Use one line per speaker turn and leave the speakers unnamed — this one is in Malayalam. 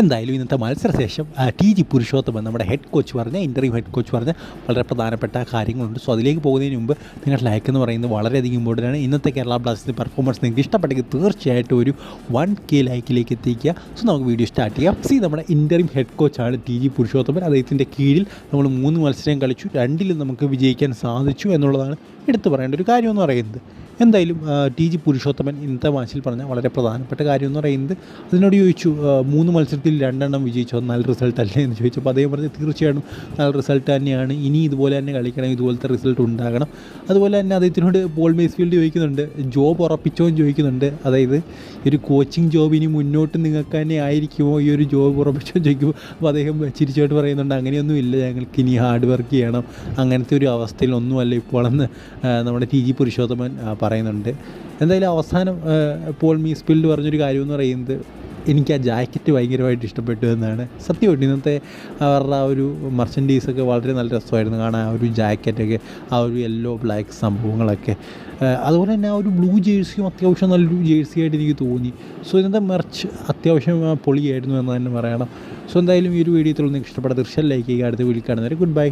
എന്തായാലും ഇന്നത്തെ മത്സരശേഷം ടി ജി പുരുഷോത്തമൻ നമ്മുടെ ഹെഡ് കോച്ച് പറഞ്ഞ ഇന്റർവ്യൂ ഹെഡ് കോച്ച് പറഞ്ഞ വളരെ പ്രധാനപ്പെട്ട കാര്യങ്ങളുണ്ട്. സോ അതിലേക്ക് പോകുന്നതിന് മുമ്പ് നിങ്ങൾ ലൈക്ക് എന്ന് പറയുന്നത് വളരെയധികം ഇമ്പോർട്ടന്റ് ആണ്. ഇന്നത്തെ കേരള ബ്ലാസ്റ്റേഴ്സിന്റെ പെർഫോമൻസ് നിങ്ങൾക്ക് ഇഷ്ടപ്പെട്ടെങ്കിൽ തീർച്ചയായിട്ടും ഒരു വൺ കെ ലൈക്കിലേക്ക് എത്തിക്കുക. സോ നമുക്ക് വീഡിയോ സ്റ്റാർട്ട് ചെയ്യാം. സി നമ്മുടെ ഇന്റർവ്യൂ ഹെഡ് കോച്ചാണ് ടി ജി പുരുഷോത്തമൻ. അദ്ദേഹത്തിന്റെ കീഴിൽ നമ്മൾ മൂന്ന് മത്സരം കളിച്ചു. രണ്ടിലും നമുക്ക് വിജയിക്കാൻ സാധിച്ചു എന്നുള്ളതാണ് എടുത്തു പറയേണ്ട ഒരു കാര്യമെന്ന് പറയുന്നത്. എന്തായാലും ടി ജി പുരുഷോത്തമൻ ഇന്നത്തെ മാച്ചിൽ പറഞ്ഞ വളരെ പ്രധാനപ്പെട്ട കാര്യം എന്ന് പറയുന്നത് അതിനോട് ചോദിച്ചു മൂന്ന് മത്സരത്തിൽ രണ്ടെണ്ണം വിജയിച്ചോ നല്ല റിസൾട്ട് അല്ലേ എന്ന് ചോദിച്ചപ്പോൾ അദ്ദേഹം പറഞ്ഞു തീർച്ചയായിട്ടും നല്ല റിസൾട്ട് തന്നെയാണ്. ഇനി ഇതുപോലെ തന്നെ കളിക്കണം ഇതുപോലത്തെ റിസൾട്ട് ഉണ്ടാകണം. അതുപോലെ തന്നെ അദ്ദേഹത്തിനോട് പോൾ മേസ്ഫീൽഡ് ചോദിക്കുന്നുണ്ട് ജോബ് ഉറപ്പിച്ചോ എന്ന് ചോദിക്കുന്നുണ്ട്. അതായത് ഒരു കോച്ചിങ് ജോബ് ഇനി മുന്നോട്ട് നിങ്ങൾക്ക് തന്നെ ആയിരിക്കുമോ? ഈ ഒരു ജോബ് ഉറപ്പിച്ചോ എന്ന് ചോദിക്കുമ്പോൾ അപ്പോൾ അദ്ദേഹം ചിരിച്ചോട്ട് പറയുന്നുണ്ട് അങ്ങനെയൊന്നും ഇല്ല ഞങ്ങൾക്ക് ഇനി ഹാർഡ് വർക്ക് ചെയ്യണം. അങ്ങനത്തെ ഒരു അവസ്ഥയിലൊന്നുമല്ല ഇപ്പോഴെന്ന് നമ്മുടെ ടി ജി പുരുഷോത്തമൻ പറയുന്നുണ്ട്. എന്തായാലും അവസാനം പോൾ മീസ്പിൽഡ് പറഞ്ഞൊരു കാര്യം എന്ന് പറയുന്നത് എനിക്ക് ആ ജാക്കറ്റ് ഭയങ്കരമായിട്ട് ഇഷ്ടപ്പെട്ടു എന്നാണ്. സത്യമായിട്ട് ഇന്നത്തെ അവരുടെ ആ ഒരു മർച്ചൻഡീസൊക്കെ വളരെ നല്ല രസമായിരുന്നു കാണാൻ. ആ ഒരു ജാക്കറ്റൊക്കെ ആ ഒരു യെല്ലോ ബ്ലാക്ക് സംഭവങ്ങളൊക്കെ. അതുപോലെ തന്നെ ആ ഒരു ബ്ലൂ ജേഴ്സിയും അത്യാവശ്യം നല്ലൊരു ജേഴ്സി ആയിട്ട് എനിക്ക് തോന്നി. സോ ഇന്നത്തെ മെർച്ച് അത്യാവശ്യം പൊളിയായിരുന്നു എന്ന് തന്നെ പറയണം. സോ എന്തായാലും ഈ ഒരു വീഡിയോ നിങ്ങൾക്ക് ഇഷ്ടപ്പെട്ട തീർച്ചയായും ലൈക്ക് ചെയ്യുക. അടുത്ത കാണുന്നവരെ ഗുഡ് ബൈ